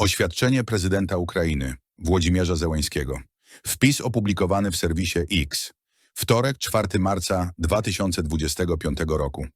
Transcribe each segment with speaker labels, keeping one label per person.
Speaker 1: Oświadczenie prezydenta Ukrainy Włodzimierza Zełańskiego. Wpis opublikowany w serwisie X. Wtorek, 4 marca 2025 roku.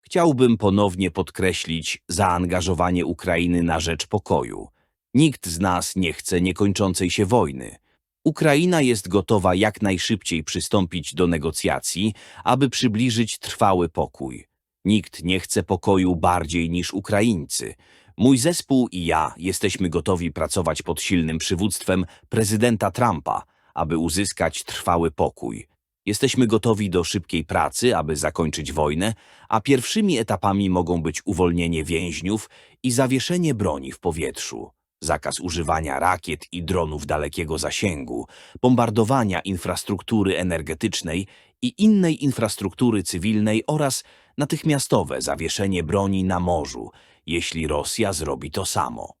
Speaker 2: Chciałbym ponownie podkreślić zaangażowanie Ukrainy na rzecz pokoju. Nikt z nas nie chce niekończącej się wojny. Ukraina jest gotowa jak najszybciej przystąpić do negocjacji, aby przybliżyć trwały pokój. Nikt nie chce pokoju bardziej niż Ukraińcy. Mój zespół i ja jesteśmy gotowi pracować pod silnym przywództwem prezydenta Trumpa, aby uzyskać trwały pokój. Jesteśmy gotowi do szybkiej pracy, aby zakończyć wojnę, a pierwszymi etapami mogą być uwolnienie więźniów i zawieszenie broni w powietrzu, zakaz używania rakiet i dronów dalekiego zasięgu, bombardowania infrastruktury energetycznej i innej infrastruktury cywilnej oraz natychmiastowe zawieszenie broni na morzu, jeśli Rosja zrobi to samo.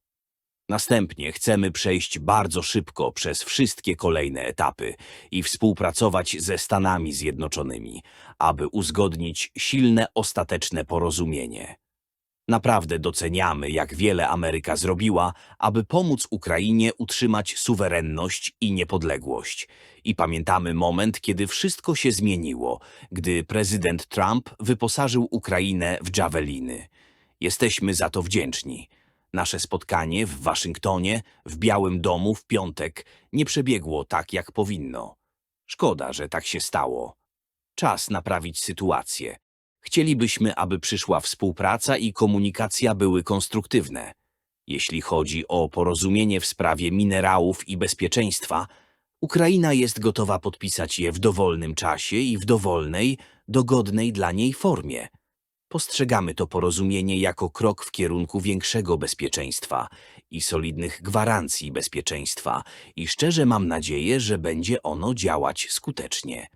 Speaker 2: Następnie chcemy przejść bardzo szybko przez wszystkie kolejne etapy i współpracować ze Stanami Zjednoczonymi, aby uzgodnić silne ostateczne porozumienie. Naprawdę doceniamy, jak wiele Ameryka zrobiła, aby pomóc Ukrainie utrzymać suwerenność i niepodległość. I pamiętamy moment, kiedy wszystko się zmieniło, gdy prezydent Trump wyposażył Ukrainę w Javeliny. Jesteśmy za to wdzięczni. Nasze spotkanie w Waszyngtonie, w Białym Domu w piątek nie przebiegło tak, jak powinno. Szkoda, że tak się stało. Czas naprawić sytuację. Chcielibyśmy, aby przyszła współpraca i komunikacja były konstruktywne. Jeśli chodzi o porozumienie w sprawie minerałów i bezpieczeństwa, Ukraina jest gotowa podpisać je w dowolnym czasie i w dowolnej, dogodnej dla niej formie. Postrzegamy to porozumienie jako krok w kierunku większego bezpieczeństwa i solidnych gwarancji bezpieczeństwa i szczerze mam nadzieję, że będzie ono działać skutecznie.